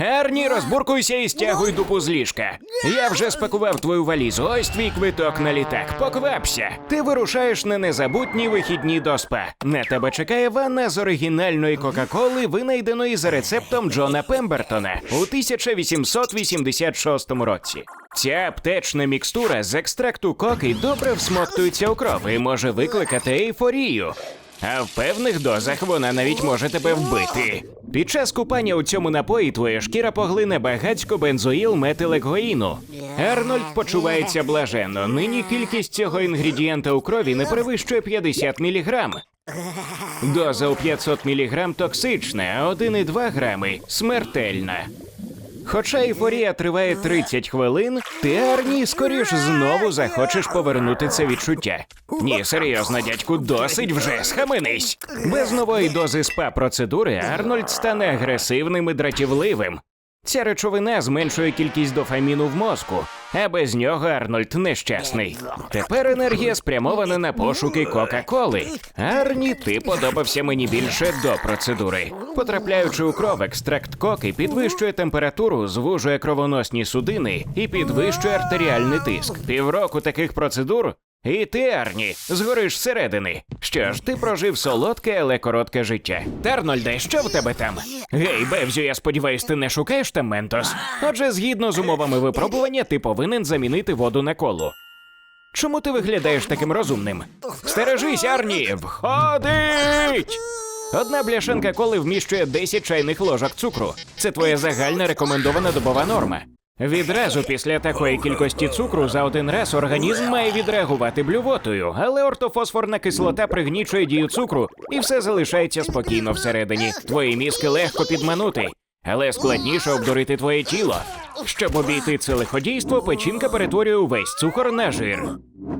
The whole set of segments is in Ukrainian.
Ерні, розбуркуйся і стягуй дупу з ліжка. Я вже спакував твою валізу. Ось твій квиток на літак. Поквапся. Ти вирушаєш на незабутні вихідні до спа. На тебе чекає ванна з оригінальної Кока-Коли, винайденої за рецептом Джона Пембертона у 1886 році. Ця аптечна мікстура з екстракту коки добре всмоктується у кров і може викликати ейфорію. А в певних дозах вона навіть може тебе вбити. Під час купання у цьому напої твоя шкіра поглине багацько бензоїл метилекоїну. Арнольд почувається блаженно. Нині кількість цього інгредієнта у крові не перевищує 50 мг. Доза у 500 мг токсична, а 1,2 грами смертельна. Хоча ейфорія триває 30 хвилин, ти Арні скоріш знову захочеш повернути це відчуття. Ні, серйозно, дядьку, досить вже схаменись. Без нової дози спа процедури Арнольд стане агресивним і дратівливим. Ця речовина зменшує кількість дофаміну в мозку, а без нього Арнольд нещасний. Тепер енергія спрямована на пошуки Кока-Коли. Арні, ти подобався мені більше до процедури. Потрапляючи у кров, екстракт коки підвищує температуру, звужує кровоносні судини і підвищує артеріальний тиск. Півроку таких процедур. І ти, Арні, згориш зсередини. Що ж, ти прожив солодке, але коротке життя. Тернольде, що в тебе там? Гей, Бевзю, я сподіваюсь, ти не шукаєш там ментос. Отже, згідно з умовами випробування, ти повинен замінити воду на колу. Чому ти виглядаєш таким розумним? Стережись, Арні! Входить! Одна бляшанка коли вміщує 10 чайних ложок цукру. Це твоя загальна рекомендована добова норма. Відразу після такої кількості цукру за один раз організм має відреагувати блювотою, але ортофосфорна кислота пригнічує дію цукру, і все залишається спокійно всередині. Твої мізки легко підманути, але складніше обдурити твоє тіло. Щоб обійти це лиходійство, печінка перетворює увесь цукор на жир.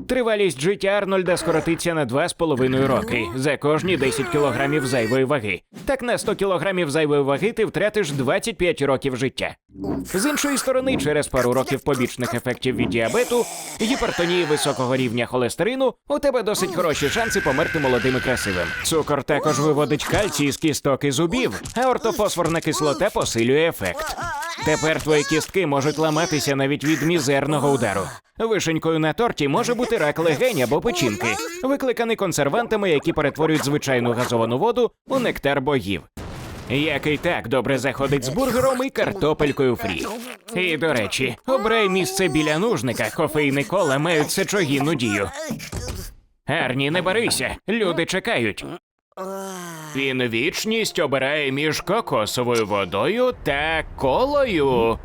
Тривалість життя Арнольда скоротиться на 2,5 роки за кожні 10 кілограмів зайвої ваги. Так на 100 кілограмів зайвої ваги ти втратиш 25 років життя. З іншої сторони, через пару років побічних ефектів від діабету, гіпертонії високого рівня холестерину, у тебе досить хороші шанси померти молодим і красивим. Цукор також виводить кальцій з кісток і зубів, а ортофосфорна кислота посилює ефект. Тепер твої кістки можуть ламатися навіть від мізерного удару. Вишенькою на торті може бути рак легень або печінки, викликаний консервантами, які перетворюють звичайну газовану воду у нектар богів. Який так добре заходить з бургером і картопелькою фрі. І до речі, обрай місце біля нужника, кофейни кола мають сечогінну дію. Арні, не барися, люди чекають. Він вічність обирає між кокосовою водою та колою.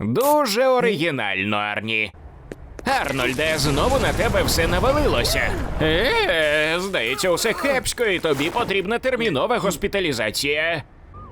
Дуже оригінально, Арні. Арнольде, знову на тебе все навалилося. Е, здається, усе кепсько, і тобі потрібна термінова госпіталізація.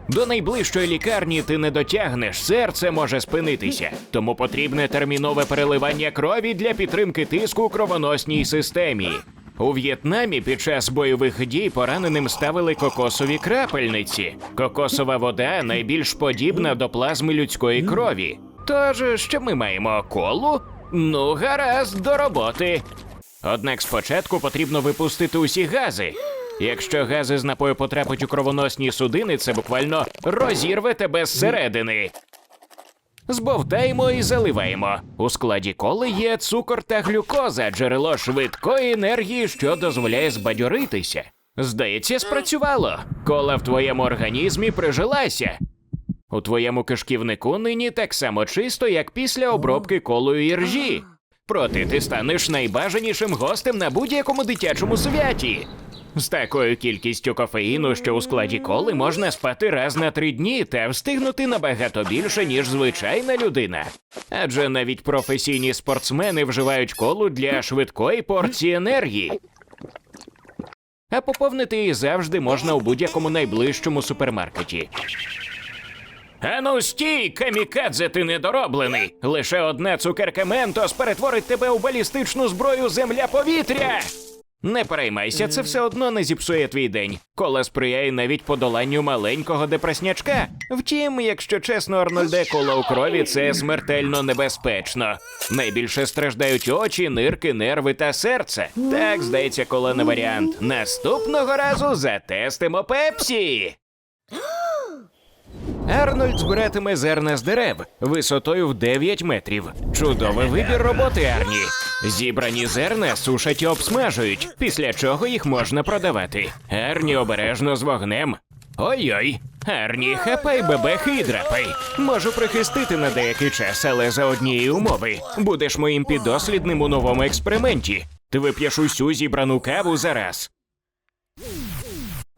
До найближчої лікарні ти не дотягнеш, серце може спинитися. Тому потрібне термінове переливання крові для підтримки тиску у кровоносній системі. У В'єтнамі під час бойових дій пораненим ставили кокосові крапельниці. Кокосова вода найбільш подібна до плазми людської крові. Тож, що ми маємо колу? Ну, гаразд, до роботи. Однак спочатку потрібно випустити усі гази. Якщо гази з напою потрапить у кровоносні судини, це буквально розірве тебе зсередини. Збовтаємо і заливаємо. У складі коли є цукор та глюкоза, джерело швидкої енергії, що дозволяє збадьоритися. Здається, спрацювало. Кола в твоєму організмі прижилася. У твоєму кишківнику нині так само чисто, як після обробки колою іржі. Проте ти станеш найбажанішим гостем на будь-якому дитячому святі. З такою кількістю кофеїну, що у складі коли можна спати раз на три дні та встигнути набагато більше, ніж звичайна людина. Адже навіть професійні спортсмени вживають колу для швидкої порції енергії. А поповнити її завжди можна у будь-якому найближчому супермаркеті. Ану стій, камікадзе, ти недороблений. Лише одна цукерка Ментос перетворить тебе у балістичну зброю земля-повітря. Не переймайся, це все одно не зіпсує твій день. Кола сприяє навіть подоланню маленького депреснячка. Втім, якщо чесно, Арнольде, кола у крові це смертельно небезпечно. Найбільше страждають очі, нирки, нерви та серце. Так, здається, кола не варіант. Наступного разу затестимо пепсі. Арнольд збиратиме зерна з дерев висотою в 9 метрів. Чудовий вибір роботи, Арні. Зібрані зерна сушать і обсмажують, після чого їх можна продавати. Арні обережно з вогнем. Ой-ой, Арні, хапай бебехи і. Можу прихистити на деякий час, але за однієї умови. Будеш моїм підослідним у новому експерименті. Ти вип'єш усю зібрану каву за раз.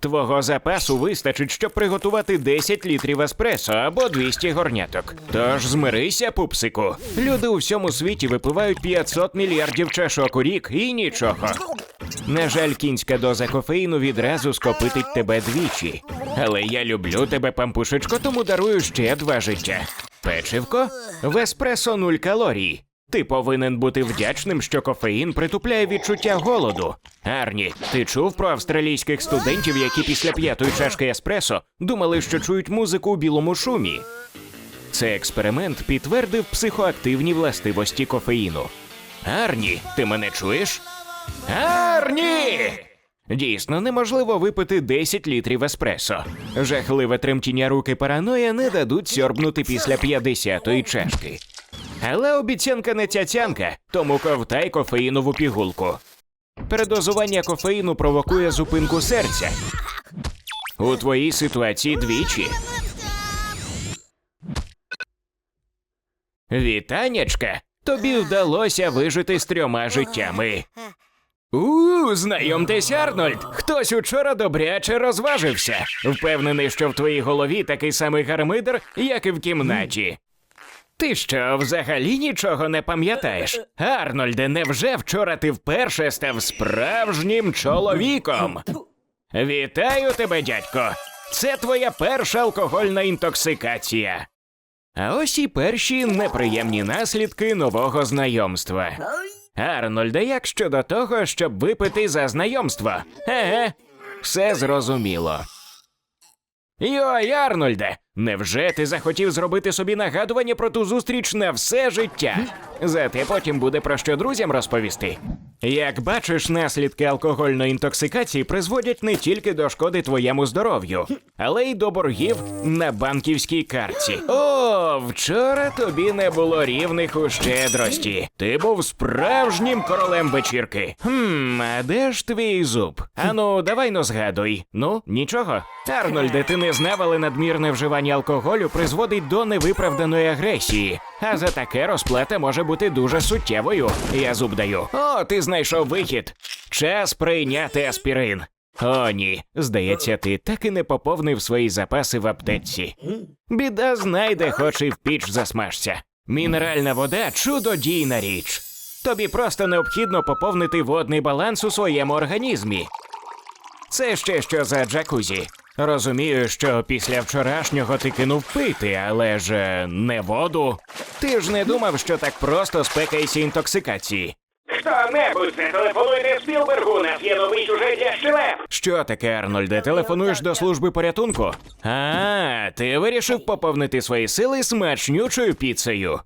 Твого запасу вистачить, щоб приготувати 10 літрів еспресо або 200 горняток. Тож змирися, пупсику. Люди у всьому світі випивають 500 мільярдів чашок у рік і нічого. На жаль, кінська доза кофеїну відразу скопитить тебе двічі. Але я люблю тебе, пампушечко, тому дарую ще два життя. Печивко в еспресо нуль калорій. Ти повинен бути вдячним, що кофеїн притупляє відчуття голоду. Арні, ти чув про австралійських студентів, які після п'ятої чашки еспресо думали, що чують музику у білому шумі. Цей експеримент підтвердив психоактивні властивості кофеїну. Арні, ти мене чуєш? Арні! Дійсно, неможливо випити 10 літрів еспресо. Жахливе тремтіння руки параноя не дадуть сьорбнути після 50-ї чашки. Але обіцянка не цяцянка, тому ковтай кофеїнову пігулку. Передозування кофеїну провокує зупинку серця. У твоїй ситуації двічі. Вітанячка, тобі вдалося вижити з трьома життями. У, знайомтесь, Арнольд. Хтось учора добряче розважився. Впевнений, що в твоїй голові такий самий гармидер, як і в кімнаті. Ти що, взагалі нічого не пам'ятаєш? Арнольде, невже вчора ти вперше став справжнім чоловіком? Вітаю тебе, дядько! Це твоя перша алкогольна інтоксикація. А ось і перші неприємні наслідки нового знайомства. Арнольде, як щодо того, щоб випити за знайомство? Еге, все зрозуміло. Йой, Арнольде, невже ти захотів зробити собі нагадування про ту зустріч на все життя? Зате потім буде про що друзям розповісти. Як бачиш, наслідки алкогольної інтоксикації призводять не тільки до шкоди твоєму здоров'ю, але й до боргів на банківській картці. О, вчора тобі не було рівних у щедрості. Ти був справжнім королем вечірки. Хм, а де ж твій зуб? Ану, давай но згадуй. Ну, нічого. Арнольде, ти не знав, але надмірне вживання алкоголю призводить до невиправданої агресії. А за таке розплата може бути дуже суттєвою. Я зуб даю. О, ти знайшов вихід. Час прийняти аспірин. О, ні. Здається, ти так і не поповнив свої запаси в аптеці. Біда знайде, хоч і в піч засмажся. Мінеральна вода чудодійна річ. Тобі просто необхідно поповнити водний баланс у своєму організмі. Це ще що за джакузі. Розумію, що після вчорашнього ти кинув пити, але ж е, не воду. Ти ж не думав, що так просто спекаєшся інтоксикації. Хто-небудь зателефонуйте Спілбергу, нас є новий сюжет для щелеп. Що таке, Арнольде? Телефонуєш до служби порятунку? А, ти вирішив поповнити свої сили смачнючою піцею.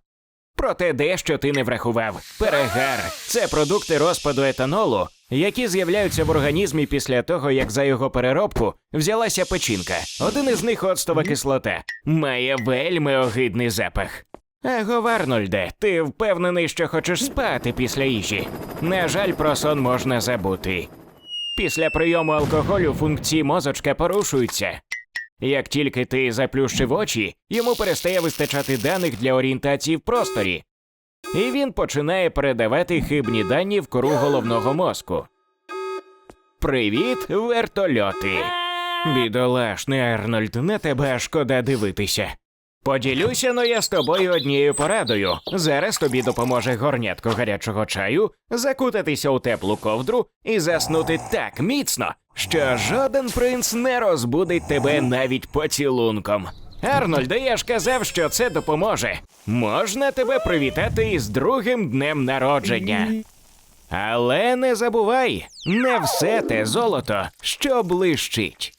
Проте дещо ти не врахував. Перегар це продукти розпаду етанолу, які з'являються в організмі після того, як за його переробку взялася печінка. Один із них оцтова кислота. Має вельми огидний запах. Его, Арнольде, ти впевнений, що хочеш спати після їжі. На жаль, про сон можна забути. Після прийому алкоголю функції мозочка порушуються. Як тільки ти заплющив очі, йому перестає вистачати даних для орієнтації в просторі, і він починає передавати хибні дані в кору головного мозку. Привіт, вертольоти! Бідолашний Арнольд, на тебе шкода дивитися. Поділюся но я з тобою однією порадою. Зараз тобі допоможе горнятко гарячого чаю, закутатися у теплу ковдру і заснути так міцно, що жоден принц не розбудить тебе навіть поцілунком. Арнольде, я ж казав, що це допоможе. Можна тебе привітати із другим днем народження. Але не забувай, не все те золото, що блищить.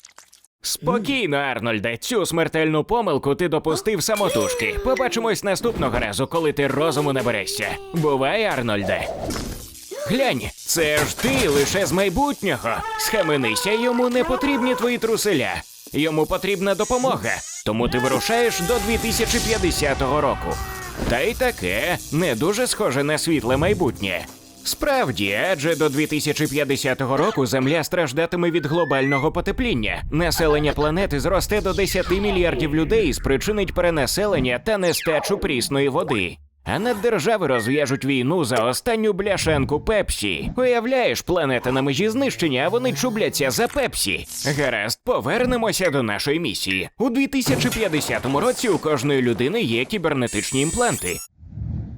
Спокійно, Арнольде, цю смертельну помилку ти допустив самотужки. Побачимось наступного разу, коли ти розуму наберешся. Бувай, Арнольде. Глянь, це ж ти лише з майбутнього. Схаменися, йому не потрібні твої труселя. Йому потрібна допомога, тому ти вирушаєш до 2050 року. Та й таке не дуже схоже на світле майбутнє. Справді, адже до 2050 року Земля страждатиме від глобального потепління. Населення планети зросте до 10 мільярдів людей і спричинить перенаселення та нестачу прісної води. А наддержави розв'яжуть війну за останню бляшанку Пепсі. Уявляєш, планета на межі знищення, а вони чубляться за Пепсі. Гаразд, повернемося до нашої місії. У 2050 році у кожної людини є кібернетичні імпланти.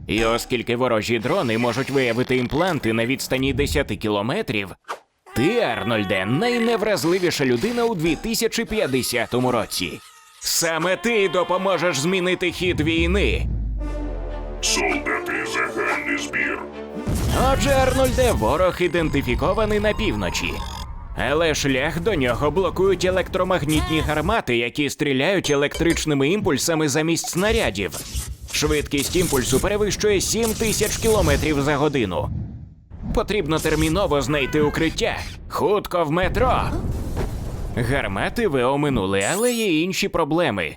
І оскільки ворожі дрони можуть виявити імпланти на відстані 10 кілометрів, ти, Арнольде, найневразливіша людина у 2050 році. Саме ти допоможеш змінити хід війни. Солдати загальний збір. Отже, Арнольде, ворог ідентифікований на півночі. Але шлях до нього блокують електромагнітні гармати, які стріляють електричними імпульсами замість снарядів. Швидкість імпульсу перевищує 7 тисяч кілометрів за годину. Потрібно терміново знайти укриття. Хутко в метро. Гармати ви оминули, але є інші проблеми.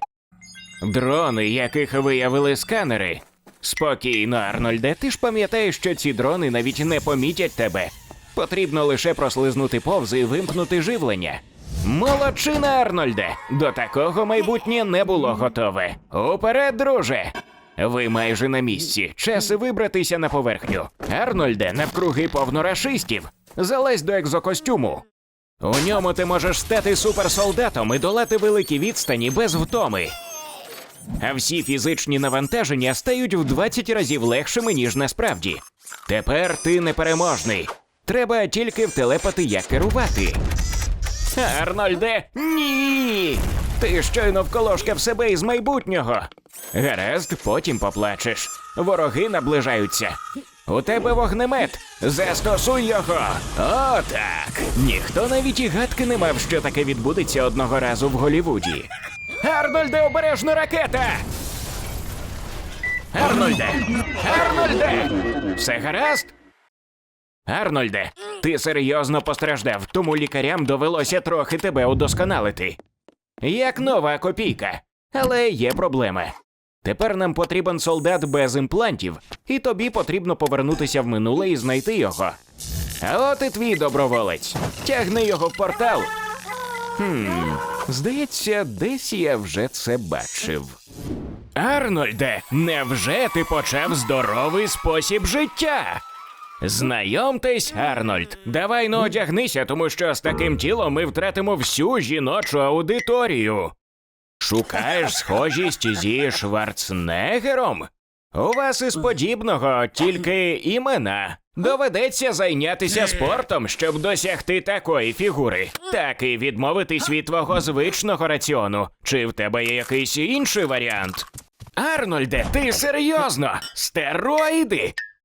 Дрони, яких виявили сканери. Спокійно, Арнольде, ти ж пам'ятаєш, що ці дрони навіть не помітять тебе. Потрібно лише прослизнути повз і вимкнути живлення. Молодчина, Арнольде! До такого майбутнє не було готове. Уперед, друже! Ви майже на місці. Час вибратися на поверхню. Арнольде, навкруги повно рашистів. Залазь до екзокостюму. У ньому ти можеш стати суперсолдатом і долати великі відстані без втоми. А всі фізичні навантаження стають в 20 разів легшими, ніж насправді. Тепер ти непереможний. Треба тільки втелепати, як керувати. Арнольде, ні! Ти щойно вколошкав себе із майбутнього. Гаразд, потім поплачеш. Вороги наближаються. У тебе вогнемет. Застосуй його. О, так. Ніхто навіть і гадки не мав, що таке відбудеться одного разу в Голівуді. Арнольде, обережно ракета! Арнольде! Арнольде! Все гаразд? Арнольде, ти серйозно постраждав, тому лікарям довелося трохи тебе удосконалити. Як нова копійка. Але є проблема. Тепер нам потрібен солдат без імплантів, і тобі потрібно повернутися в минуле і знайти його. А от і твій доброволець. Тягни його в портал. Хм, здається, десь я вже це бачив. Арнольде, невже ти почав здоровий спосіб життя? Знайомтесь, Арнольд. Давай ну одягнися, тому що з таким тілом ми втратимо всю жіночу аудиторію. Шукаєш схожість зі Шварценеггером? У вас із подібного тільки імена. Доведеться зайнятися спортом, щоб досягти такої фігури. Так і відмовитись від твого звичного раціону. Чи в тебе є якийсь інший варіант? Арнольде, ти серйозно? Стероїди?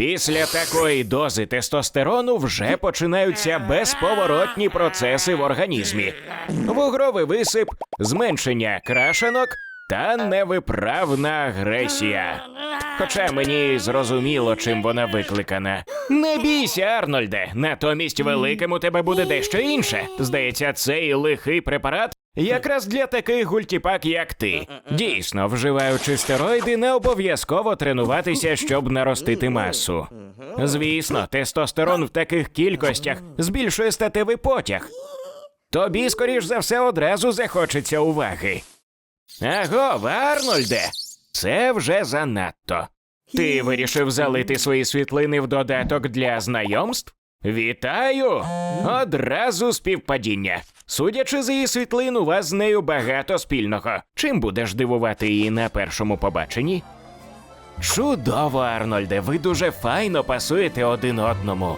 Після такої дози тестостерону вже починаються безповоротні процеси в організмі: вугровий висип, зменшення крашенок та невиправна агресія. Хоча мені зрозуміло, чим вона викликана. Не бійся, Арнольде. Натомість великим у тебе буде дещо інше. Здається, цей лихий препарат якраз для таких гультіпак, як ти. Дійсно, вживаючи стероїди, не обов'язково тренуватися, щоб наростити масу. Звісно, тестостерон в таких кількостях збільшує статевий потяг. Тобі, скоріш за все, одразу захочеться уваги. Аго, Арнольде, це вже занадто. Ти вирішив залити свої світлини в додаток для знайомств? Вітаю! Одразу співпадіння. Судячи з її світлин, у вас з нею багато спільного. Чим будеш дивувати її на першому побаченні? Чудово, Арнольде, ви дуже файно пасуєте один одному.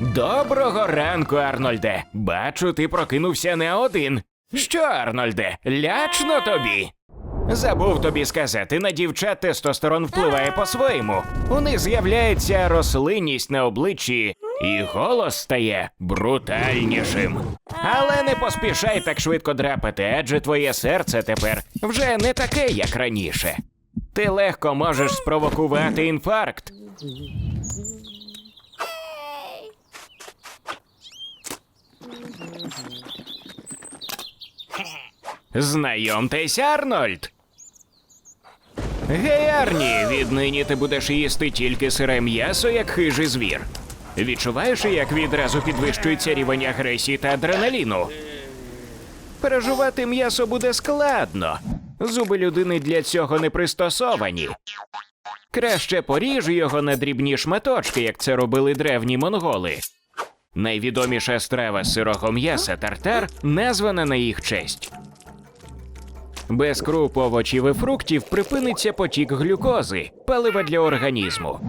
Доброго ранку, Арнольде. Бачу, ти прокинувся не один. Що, Арнольде, лячно тобі? Забув тобі сказати, на дівчат тестостерон впливає по-своєму. У них з'являється рослинність на обличчі, і голос стає брутальнішим. Але не поспішай так швидко драпати, адже твоє серце тепер вже не таке, як раніше. Ти легко можеш спровокувати інфаркт. Знайомтесь, Арнольд. Гей, Арні, віднині ти будеш їсти тільки сире м'ясо, як хижий звір. Відчуваєш, як відразу підвищується рівень агресії та адреналіну? Пережувати м'ясо буде складно. Зуби людини для цього не пристосовані. Краще поріж його на дрібні шматочки, як це робили древні монголи. Найвідоміша страва сирого м'яса тартар названа на їх честь. Без круп, овочів і фруктів припиниться потік глюкози, палива для організму.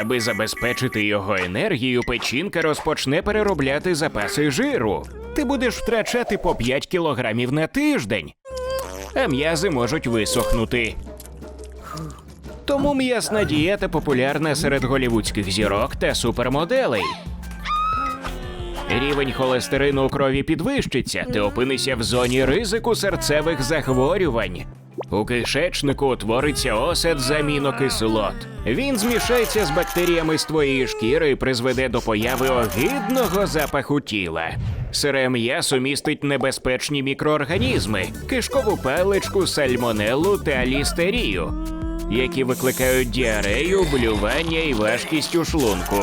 Аби забезпечити його енергію, печінка розпочне переробляти запаси жиру. Ти будеш втрачати по 5 кілограмів на тиждень, а м'язи можуть висохнути. Тому м'ясна дієта популярна серед голівудських зірок та супермоделей. Рівень холестерину у крові підвищиться, ти опинишся в зоні ризику серцевих захворювань. У кишечнику утвориться осад з амінокислот. Він змішається з бактеріями з твоєї шкіри і призведе до появи огидного запаху тіла. Сире м'ясо містить небезпечні мікроорганізми, кишкову паличку, сальмонеллу та лістерію, які викликають діарею, блювання і важкість у шлунку.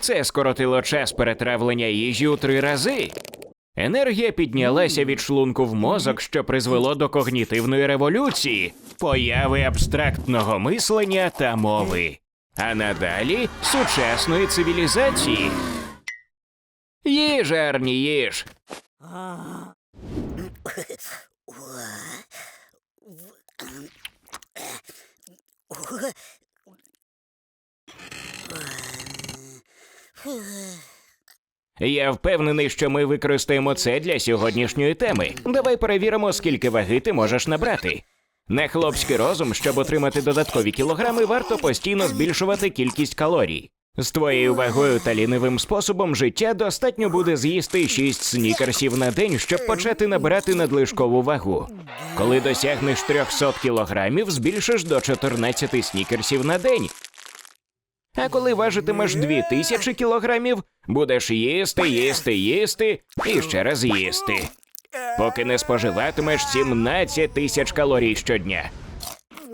Це скоротило час перетравлення їжі у три рази. Енергія піднялася від шлунку в мозок, що призвело до когнітивної революції, появи абстрактного мислення та мови. А надалі сучасної цивілізації. Їж, Арні, їж. Я впевнений, що ми використаємо це для сьогоднішньої теми. Давай перевіримо, скільки ваги ти можеш набрати. На хлопський розум, щоб отримати додаткові кілограми, варто постійно збільшувати кількість калорій. З твоєю вагою та лінивим способом життя достатньо буде з'їсти 6 снікерсів на день, щоб почати набирати надлишкову вагу. Коли досягнеш 300 кілограмів, збільшиш до 14 снікерсів на день. А коли важитимеш 2000 кілограмів, будеш їсти, їсти, їсти і ще раз їсти. Поки не споживатимеш 17 тисяч калорій щодня.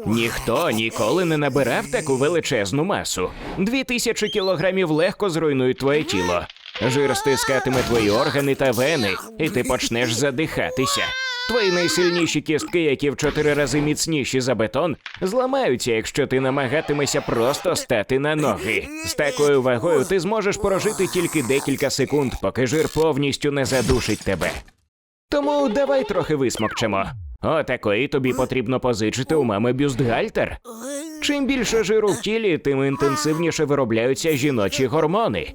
Ніхто ніколи не набирав таку величезну масу. Дві тисячі кілограмів легко зруйнують твоє тіло. Жир стискатиме твої органи та вени, і ти почнеш задихатися. Твої найсильніші кістки, які в чотири рази міцніші за бетон, зламаються, якщо ти намагатимешся просто стати на ноги. З такою вагою ти зможеш прожити тільки декілька секунд, поки жир повністю не задушить тебе. Тому давай трохи висмокчемо. Отакої тобі потрібно позичити у мами бюстгальтер. Чим більше жиру в тілі, тим інтенсивніше виробляються жіночі гормони.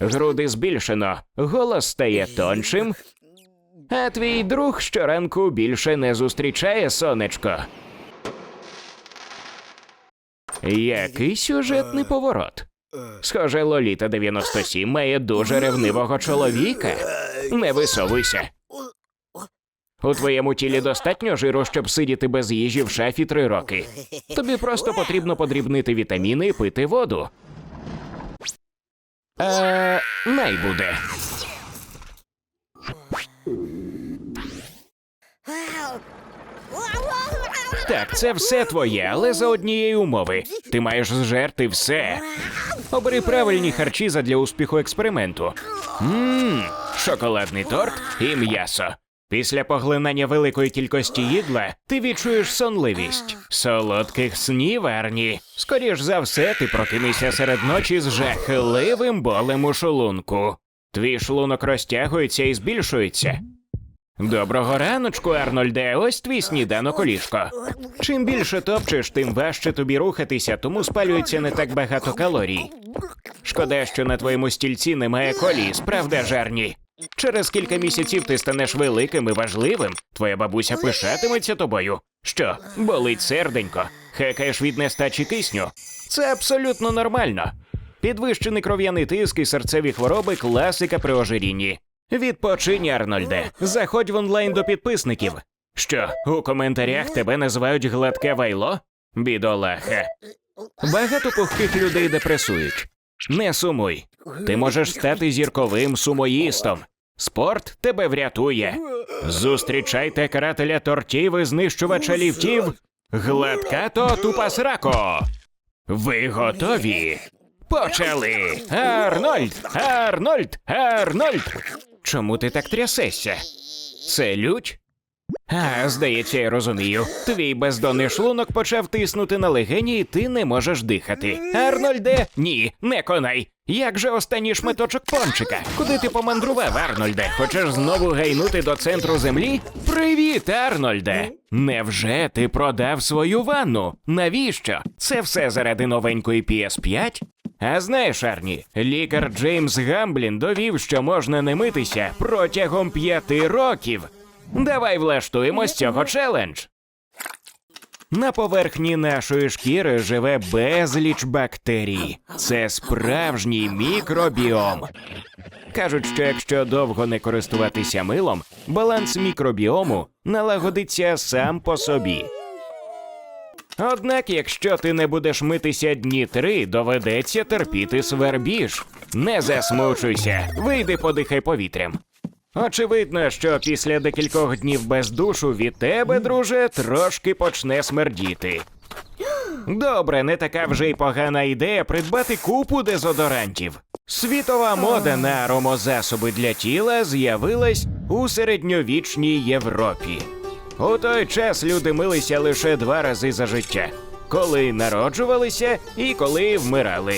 Груди збільшено, голос стає тоншим, а твій друг щоранку більше не зустрічає сонечко. Який сюжетний поворот. Схоже, Лоліта 97 має дуже ревнивого чоловіка. Не висовуйся. У твоєму тілі достатньо жиру, щоб сидіти без їжі в шафі три роки. Тобі просто потрібно подрібнити вітаміни і пити воду. Е, най буде. Так, це все твоє, але за однієї умови. Ти маєш зжерти все. Обери правильні харчі задля успіху експерименту. Мм, шоколадний торт і м'ясо. Після поглинання великої кількості їдла ти відчуєш сонливість. Солодких снів, Арні. Скоріш за все, ти прокинешся серед ночі з жахливим болем у шлунку. Твій шлунок розтягується і збільшується. Доброго раночку, Арнольде. Ось твій сніданок у ліжко. Чим більше топчеш, тим важче тобі рухатися, тому спалюється не так багато калорій. Шкода, що на твоєму стільці немає коліс, правда, жарні? Через кілька місяців ти станеш великим і важливим. Твоя бабуся пишатиметься тобою. Що, болить серденько, хекаєш від нестачі кисню? Це абсолютно нормально. Підвищений кров'яний тиск і серцеві хвороби класика при ожирінні. Відпочинь, Арнольде. Заходь в онлайн до підписників. Що, у коментарях тебе називають гладке вайло? Бідолаха. Багато пухких людей депресують. Не сумуй. Ти можеш стати зірковим сумоїстом. Спорт тебе врятує. Зустрічайте карателя тортів і знищувача ліфтів. Гладкато тупасрако. Ви готові? Почали! Арнольд! Арнольд! Арнольд! Чому ти так трясешся? Це лють? А, здається, я розумію. Твій бездонний шлунок почав тиснути на легені, і ти не можеш дихати. Арнольде, ні, не конай. Як же останній шматочок пончика? Куди ти помандрував, Арнольде? Хочеш знову гайнути до центру землі? Привіт, Арнольде! Невже ти продав свою ванну? Навіщо? Це все заради новенької PS5? А знаєш, Арні, лікар Джеймс Гамблін довів, що можна не митися протягом п'яти років. Давай влаштуємо з цього челендж. На поверхні нашої шкіри живе безліч бактерій. Це справжній мікробіом. Кажуть, що якщо довго не користуватися милом, баланс мікробіому налагодиться сам по собі. Однак, якщо ти не будеш митися дні три, доведеться терпіти свербіж. Не засмучуйся, вийди подихай повітрям. Очевидно, що після декількох днів без душу від тебе, друже, трошки почне смердіти. Добре, не така вже й погана ідея придбати купу дезодорантів. Світова мода на аромозасоби для тіла з'явилась у середньовічній Європі. У той час люди милися лише два рази за життя: коли народжувалися і коли вмирали.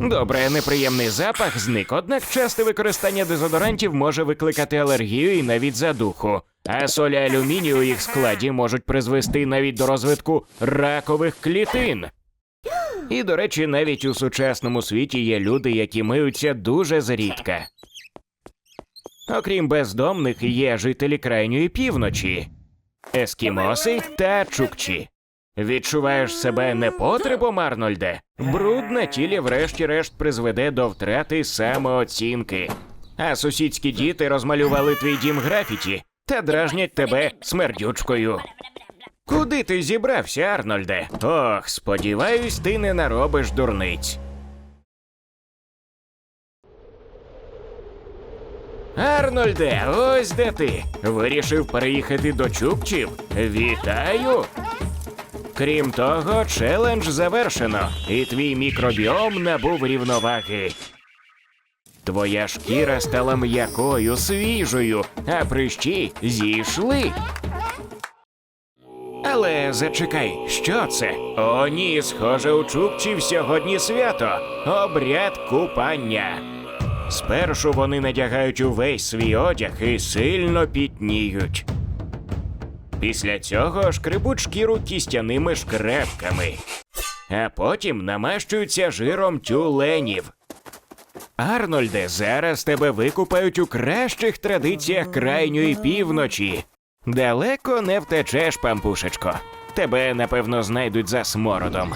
Добре, неприємний запах зник, однак часте використання дезодорантів може викликати алергію і навіть задуху. А солі алюмінію у їх складі можуть призвести навіть до розвитку ракових клітин. І, до речі, навіть у сучасному світі є люди, які миються дуже зрідка. Окрім бездомних, є жителі крайньої півночі, ескімоси та чукчі. Відчуваєш себе непотребом, Арнольде? Бруд на тілі врешті-решт призведе до втрати самооцінки. А сусідські діти розмалювали твій дім графіті та дражнять тебе смердючкою. Куди ти зібрався, Арнольде? Ох, сподіваюсь, ти не наробиш дурниць. Арнольде, ось де ти. Вирішив переїхати до Чукчів. Вітаю! Крім того, челендж завершено, і твій мікробіом набув рівноваги. Твоя шкіра стала м'якою, свіжою, а прищі зійшли. Але зачекай, що це? О, ні, схоже, у Чукчів сьогодні свято обряд купання. Спершу вони надягають увесь свій одяг і сильно пітніють. Після цього шкребуть шкіру кістяними шкрепками, а потім намащуються жиром тюленів. Арнольде, зараз тебе викупають у кращих традиціях крайньої півночі. Далеко не втечеш, пампушечко. Тебе, напевно, знайдуть за смородом.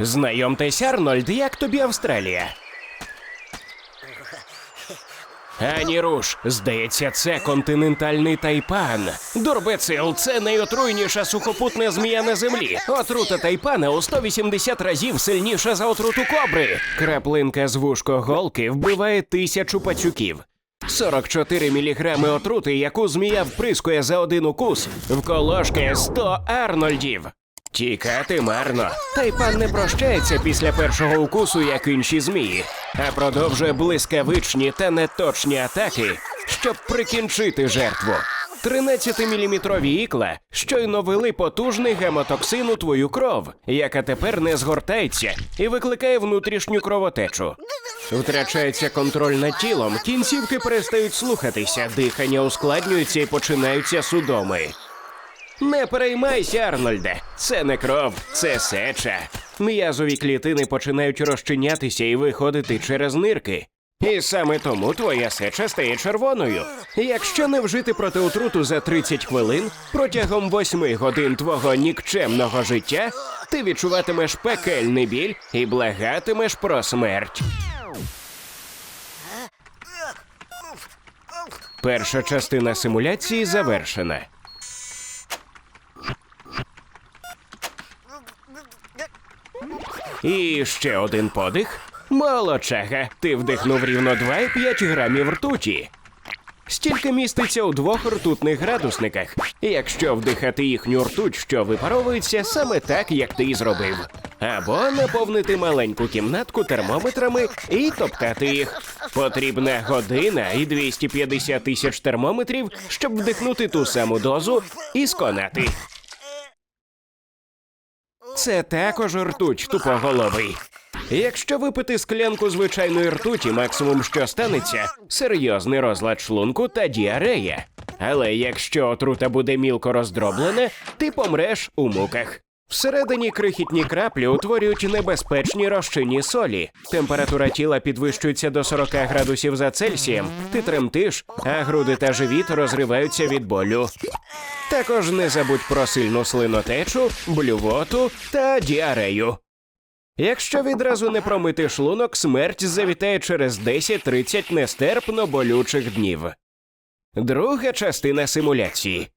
Знайомтесь, Арнольд, як тобі Австралія? Ані руш, здається, це континентальний тайпан. Дурбецил це найотруйніша сухопутна змія на землі. Отрута тайпана у 180 разів сильніша за отруту кобри. Краплинка з вушкоголки вбиває тисячу пацюків. 44 міліграми отрути, яку змія вприскує за один укус, вколошки 100 Арнольдів. Тікати марно. Та й пан не прощається після першого укусу, як інші змії, а продовжує блискавичні та неточні атаки, щоб прикінчити жертву. 13-міліметрові ікла щойно вели потужний гемотоксин у твою кров, яка тепер не згортається і викликає внутрішню кровотечу. Втрачається контроль над тілом, кінцівки перестають слухатися, дихання ускладнюється і починаються судоми. Не переймайся, Арнольде, це не кров, це сеча. М'язові клітини починають розчинятися і виходити через нирки. І саме тому твоя сеча стає червоною. Якщо не вжити протиотруту за 30 хвилин, протягом 8 годин твого нікчемного життя, ти відчуватимеш пекельний біль і благатимеш про смерть. Перша частина симуляції завершена. І ще один подих. Молодчага, ти вдихнув рівно 2,5 грамів ртуті. Стільки міститься у двох ртутних градусниках, якщо вдихати їхню ртуть, що випаровується саме так, як ти і зробив. Або наповнити маленьку кімнатку термометрами і топтати їх. Потрібна година і 250 тисяч термометрів, щоб вдихнути ту саму дозу і сконати. Це також ртуть тупоголовий. Якщо випити склянку звичайної ртуті, максимум що станеться серйозний розлад шлунку та діарея. Але якщо отрута буде мілко роздроблена, ти помреш у муках. Всередині крихітні краплі утворюють небезпечні розчинні солі. Температура тіла підвищується до 40 градусів за Цельсієм. Ти тремтиш, а груди та живіт розриваються від болю. Також не забудь про сильну слинотечу, блювоту та діарею. Якщо відразу не промити шлунок, смерть завітає через 10-30 нестерпно болючих днів. Друга частина симуляції.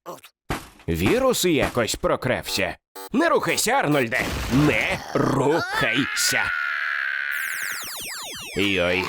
Вірус якось прокрався. Не рухайся, Арнольде! Не рухайся. Йой.